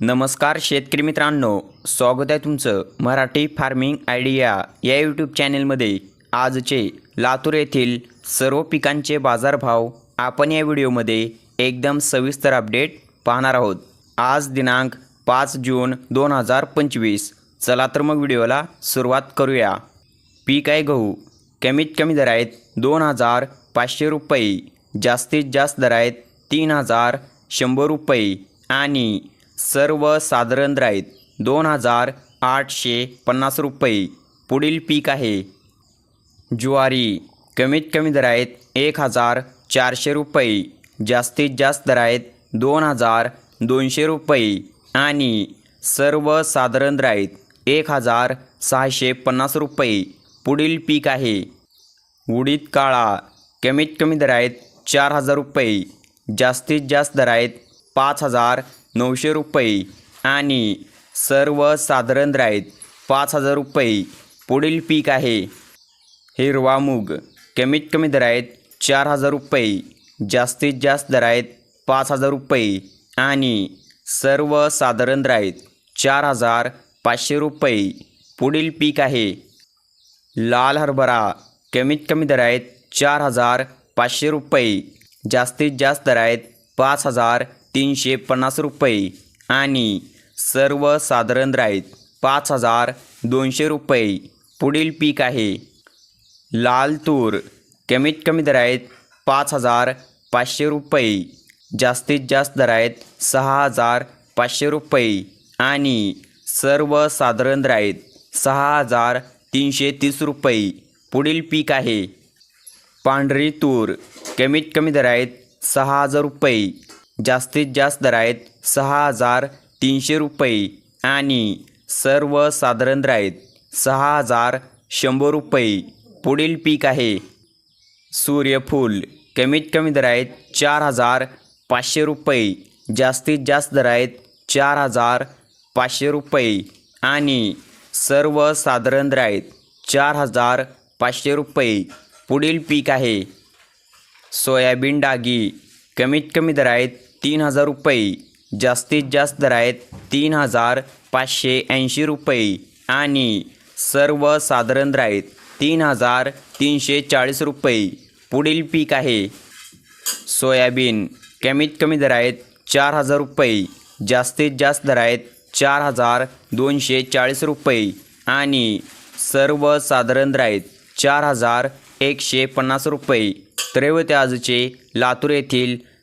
नमस्कार शेतकरी मित्रांनो स्वागत आहे तुमचं मराठी फार्मिंग आयडिया या यूट्यूब चॅनेलमध्ये. आजचे लातूर येथील सर्व पिकांचे बाजारभाव आपण या व्हिडिओमध्ये एकदम सविस्तर अपडेट पाहणार आहोत. आज दिनांक पाच जून दोन हजार पंचवीस. चला तर मग व्हिडिओला सुरुवात करूया. पीक आहे गहू. कमीत कमी दर आहेत दोन हजार पाचशे रुपये. जास्तीत जास्त दर आहेत तीन हजार शंभर रुपये. आणि सर्वसाधारण साधारण आहेत दोन हजार आठशे पन्नास रुपये. पुढील पीक आहे. ज्वारी कमीत कमी दर आहेत एक हजार चारशे रुपये. जास्तीत जास्त दर आहेत दोन हजार दोनशे रुपये. आणि सर्वसाधारण साधारण आहेत एक हजार सहाशे पन्नास रुपये. पुढील पीक आहे. उडीद काळा कमीत कमी दर आहेत चार हजार रुपये. जास्तीत जास्त दर आहेत पाच हजार नऊशे रुपये आणि सर्वसाधारण दर आहेत पाच हजार रुपये पुढील पीक आहे. हिरवा मूग कमीत कमी दर आहेत चार हजार रुपये जास्तीत जास्त दर आहेत पाच हजार रुपये आणि सर्वसाधारण दर आहेत चार हजार पाचशे रुपये पुढील पीक आहे. लाल हरभरा कमीत कमी दर आहेत चार हजार पाचशे रुपये जास्तीत जास्त दर आहेत पाच हजार तीनशे पन्नास रुपये आणि सर्वसाधारण राईत आहेत पाच हजार दोनशे रुपये. पुढील पीक आहे. लाल तूर. कमीत कमी दर आहेत पाच हजार पाचशे रुपये. जास्तीत जास्त दर आहेत सहा हजार पाचशे रुपये. आणि सर्वसाधारण दर आहेत सहा हजार तीनशे तीस रुपये. पुढील पीक आहे. पांढरी तूर. कमीत कमी दर आहेत सहा हजार रुपये. जास्तीत जास्त दर आहेत सहा हजार तीनशे रुपये आणि सर्वसाधारण दर आहेत सहा हजार शंभर रुपये. पुढील पीक आहे. सूर्यफूल. कमीत कमी दर आहेत चार हजार पाचशे रुपये. जास्तीत जास्त दर आहेत चार हजार पाचशे रुपये. आणि सर्वसाधारण दर आहेत चार हजार पाचशे रुपये. पुढील पीक आहे. सोयाबीन डागी. कमीत कमी दर आहेत तीन हजार रुपये. जास्तीत जास्त दर आहेत तीन हजार पाचशे ऐंशी रुपये. आणि सर्वसाधारण दर आहेत तीन हजार तीनशे चाळीस रुपये. पुढील पीक आहे. सोयाबीन कमीत कमी दर आहेत चार हजार रुपये. जास्तीत जास्त दर आहेत चार हजार दोनशे चाळीस रुपये. आणि सर्वसाधारण दर आहेत चार हजार एकशे पन्नास रुपये. त्रैवत्याजचे लातूर येथील